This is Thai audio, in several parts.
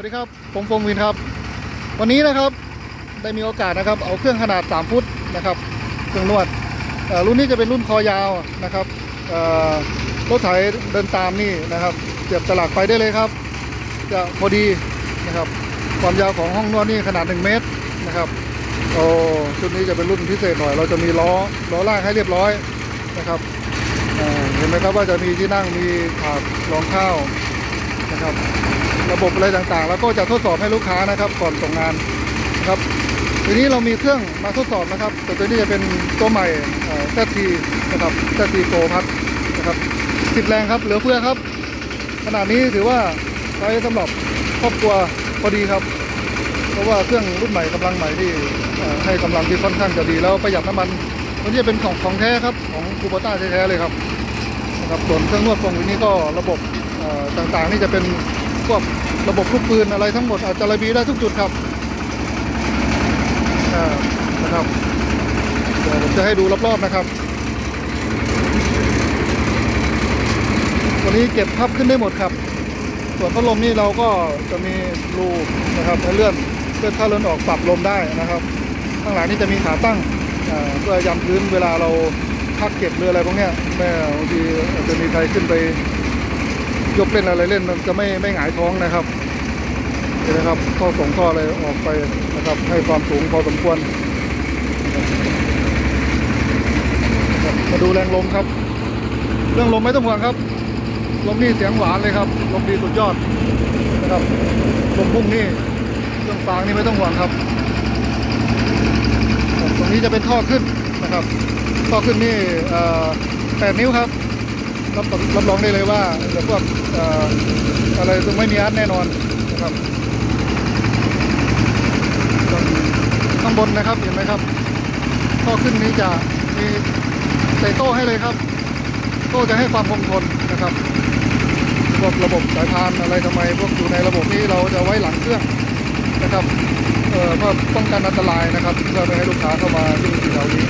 วัสดีครับ ผมฟงวินครับ วันนี้นะครับได้มีโอกาสนะครับ เอาเครื่องขนาด 3 ฟุตนะครับ เครื่องนวดรุ่นนี้จะเป็นรุ่นคอยาวนะครับเอ่อรถไถเดินตามนี่นะครับเสียบฉลากไฟได้เลยครับ จะพอดีนะครับ ความยาวของห้องนวดนี่ขนาด 1 เมตรนะครับโอ้ชุดนี้จะเป็นรุ่นพิเศษหน่อย เราจะมีล้อล้อล่างให้เรียบร้อยนะครับเห็นไหมครับว่าจะมีที่นั่งมีถาดรองข้าว นะครับ ระบบอะไรต่างๆ แล้วก็จะทดสอบให้ลูกค้านะครับก่อนส่งงานนะครับทีนี้เรามีเครื่องมาทดสอบนะครับ แต่ตัวนี้จะเป็นตัวใหม่แซทีนะครับแซทีโกพัดนะครับสิบแรงครับ เหลือเฟือครับ ขนาดนี้ถือว่าใช้สำหรับครอบครัวพอดีครับ เพราะว่าเครื่องรุ่นใหม่กำลังใหม่ที่ให้กำลังที่ค่อนข้างจะดีแล้วประหยัดน้ำมันตัวนี้เป็นของของแท้ครับของคูโบต้าแท้ๆเลยครับนะครับส่วนเครื่องนวดฟงตัวนี้ก็ระบบ ต่างๆ นี่จะเป็นพวกระบบลูกปืนอะไรทั้งหมดอาจจะระบีได้ทุกจุดครับนะครับเดี๋ยวผมจะให้ดูรอบๆนะครับตัวนี้เก็บพับขึ้นได้หมดครับ ส่วนพัดลมนี่เราก็จะมีรูนะครับให้เลื่อนเลื่อนเข้าเลื่อนออกปรับลมได้นะครับ ข้างหลังนี่จะมีขาตั้งเพื่อยันพื้นเวลาเราพักเก็บหรืออะไรพวกนี้แม่บางทีอาจจะมีใครขึ้นไป ยกเล่นอะไรเล่นมันจะไม่ไม่หงายท้องนะครับเห็นไหมครับท่อส่งท่ออะไรออกไปนะครับ ให้ความสูงพอสมควร มาดูแรงลมครับ เรื่องลมไม่ต้องห่วงครับ ลมนี่เสียงหวานเลยครับ ลมดีสุดยอดนะครับลมพุ่งนี่เรื่องฟางนี่ไม่ต้องห่วงครับตรงนี้จะเป็นท่อขึ้นนะครับ ท่อขึ้นนี่เอ่อ8นิ้วครับ รับรับรองได้เลยว่าเดี๋ยวพวกออะไรตรงไม่มีอาร์ตแน่นอนนะครับข้างบนนะครับเห็นไหมครับท่อขึ้นนี้จะมีใส่โต้ให้เลยครับ โต้จะให้ความคงทนนะครับพวกระบบสายพานอะไรทำไม พวกอยู่ในระบบนี้เราจะไว้หลังเครื่องนะครับเอ่อเพื่อป้องกันอันตรายนะครับเพื่อไม่ให้ลูกค้าเข้ามายุ่งที่แถวนี้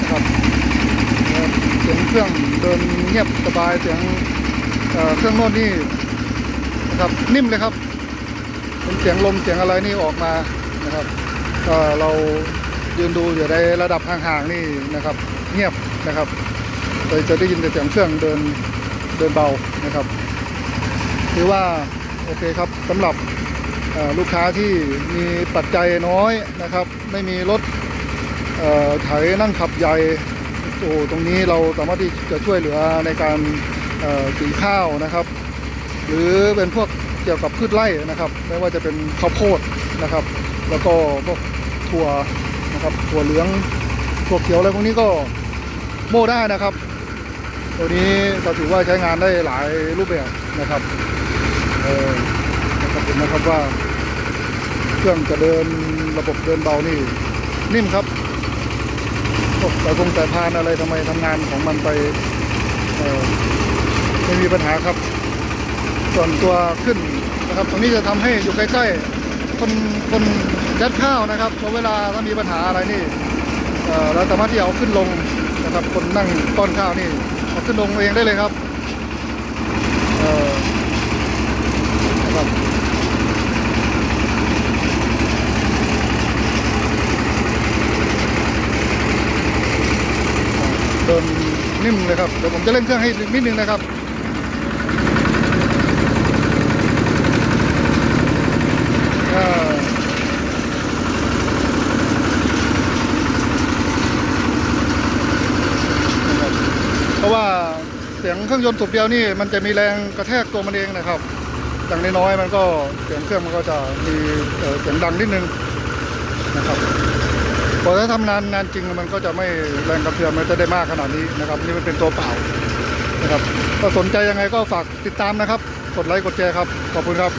นะครับ เสียงเครื่องเดินเงียบสบายเสียงเเครื่องโน้นนี่นะครับนิ่มเลยครับเป็นเสียงลมเสียงอะไรนี่ออกมานะครับเรายืนดูอยู่ในระดับห่างๆนี่นะครับ เงียบนะครับเลยจะได้ยินแต่เสียงเครื่องเดินเดินเบานะครับถือว่าโอเคครับสำหรับลูกค้าที่มีปัจจัยน้อยนะครับ ไม่มีรถเอ่อไถนั่งขับใหญ่ โอ้ตรงนี้เราสามารถที่จะช่วยเหลือในการสีข้าวนะครับ หรือเป็นพวกเกี่ยวกับพืชไร่นะครับ ไม่ว่าจะเป็นข้าวโพดนะครับ แล้วก็พวกถั่วนะครับถั่วเหลืองถั่วเขียวอะไรพวกนี้ก็โม่ได้นะครับ ตัวนี้ก็ถือว่าใช้งานได้หลายรูปแบบนะครับเออนะครับเห็นนะครับว่า เครื่องจะเดินระบบเดินเบานี่นิ่มครับ พวกสายพงสายพานอะไรทำไมทำงานของมันไปไม่มีปัญหาครับ ส่วนตัวขึ้นนะครับ ตรงนี้จะทำให้อยู่ใกล้ๆ คนคนยัดข้าวนะครับเพราะเวลาถ้ามีปัญหาอะไรนี่เราสามารถที่จะเอาขึ้นลงนะครับ คนนั่งป้อนข้าวนี่เอาขึ้นลงเองได้เลยครับ เออครับ เดิน นิ่มเลยครับ เดี๋ยวผมจะเร่งเครื่องให้นิดนึงนะครับอ่านะครับเพราะว่าเสียงเครื่องยนต์สูบเดียวนี่มันจะมีแรงกระแทกตัวมันเองนะครับอย่างน้อยๆมันก็เสียงเครื่องมันก็จะมีเอ่อเสียงดังนิดนึงนะครับ พอถ้าทำงานนานจริงมันก็จะไม่แรงกระเพื่อมมันจะได้มากขนาดนี้นะครับ นี่มันเป็นตัวเปล่านะครับถ้าสนใจยังไงก็ฝากติดตามนะครับ กดไลค์กดแชร์ครับ ขอบคุณครับ